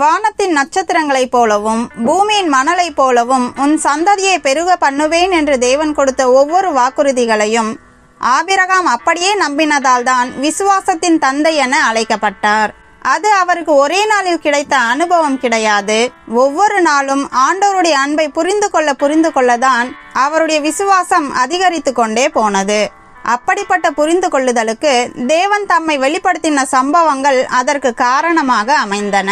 வானத்தின் நட்சத்திரங்களைப் போலவும் பூமியின் மணலைப் போலவும் உன் சந்ததியை பெருக பண்ணுவேன் என்று தேவன் கொடுத்த ஒவ்வொரு வாக்குறுதிகளையும் ஆபிரகாம் அப்படியே நம்பினதால் தான் விசுவாசத்தின் தந்தை என அழைக்கப்பட்டார். அது அவருக்கு ஒரே நாளில் கிடைத்த அனுபவம் கிடையாது. ஒவ்வொரு நாளும் ஆண்டோருடைய அன்பை புரிந்து கொள்ள புரிந்து கொள்ளதான் அவருடைய விசுவாசம் அதிகரித்து கொண்டே போனது. அப்படிப்பட்ட புரிந்து கொள்ளுதலுக்கு தேவன் தம்மை வெளிப்படுத்தின சம்பவங்கள் அதற்கு காரணமாக அமைந்தன.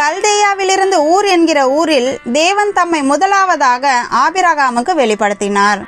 கல்தேயாவிலிருந்து ஊர் என்கிற ஊரில் தேவன் தம்மை முதலாவதாக ஆபிரகாமுக்கு வெளிப்படுத்தினார்.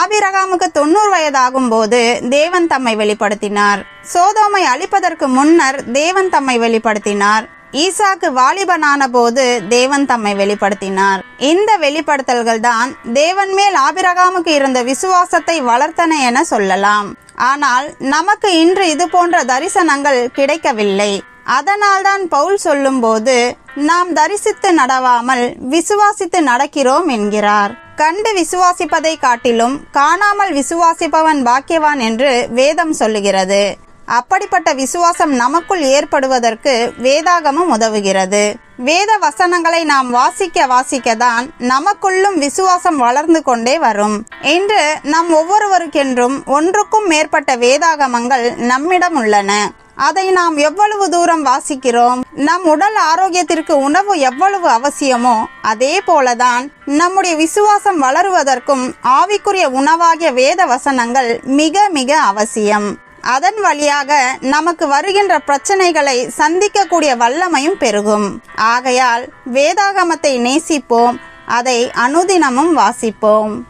ஆபிரகாமுக்கு தொண்ணூறு வயதாகும் போது தேவன் தம்மை வெளிப்படுத்தினார். சோதோமை அழிப்பதற்கு முன்னர் தேவன் தம்மை வெளிப்படுத்தினார். ஈசாக்கு வாலிபனான போது தேவன் தம்மை வெளிப்படுத்தினார். இந்த வெளிப்படுத்தல்கள் தான் தேவன் மேல் ஆபிரகாமுக்கு இருந்த விசுவாசத்தை வளர்த்தன என சொல்லலாம். ஆனால் நமக்கு இன்று இது போன்ற தரிசனங்கள் கிடைக்கவில்லை. அதனால்தான் பவுல் சொல்லும்போது நாம் தரிசித்து நடவாமல் விசுவாசித்து நடக்கிறோம் என்கிறார். கண்டு விசுவாசிப்பதை காட்டிலும் காணாமல் விசுவாசிப்பவன் பாக்கியவான் என்று வேதம் சொல்லுகிறது. அப்படிப்பட்ட விசுவாசம் நமக்குள் ஏற்படுவதற்கு வேதாகமம் உதவுகிறது. வேத வசனங்களை நாம் வாசிக்க வாசிக்கதான் நமக்குள்ளும் விசுவாசம் வளர்ந்து கொண்டே வரும். இன்று நம் ஒவ்வொருவருக்கென்றும் ஒன்றுக்கும் மேற்பட்ட வேதாகமங்கள் நம்மிடம் உள்ளன. அதை நாம் எவ்வளவு தூரம் வாசிக்கிறோம்? நம் உடல் ஆரோக்கியத்திற்கு உணவு எவ்வளவு அவசியமோ அதே போலதான் நம்முடைய விசுவாசம் வளருவதற்கும் ஆவிக்குரிய உணவாகிய வேத வசனங்கள் மிக மிக அவசியம். அதன் வழியாக நமக்கு வருகின்ற பிரச்சனைகளை சந்திக்கக்கூடிய வல்லமையும் பெருகும். ஆகையால் வேதாகமத்தை நேசிப்போம் அதை அனுதினமும் வாசிப்போம்.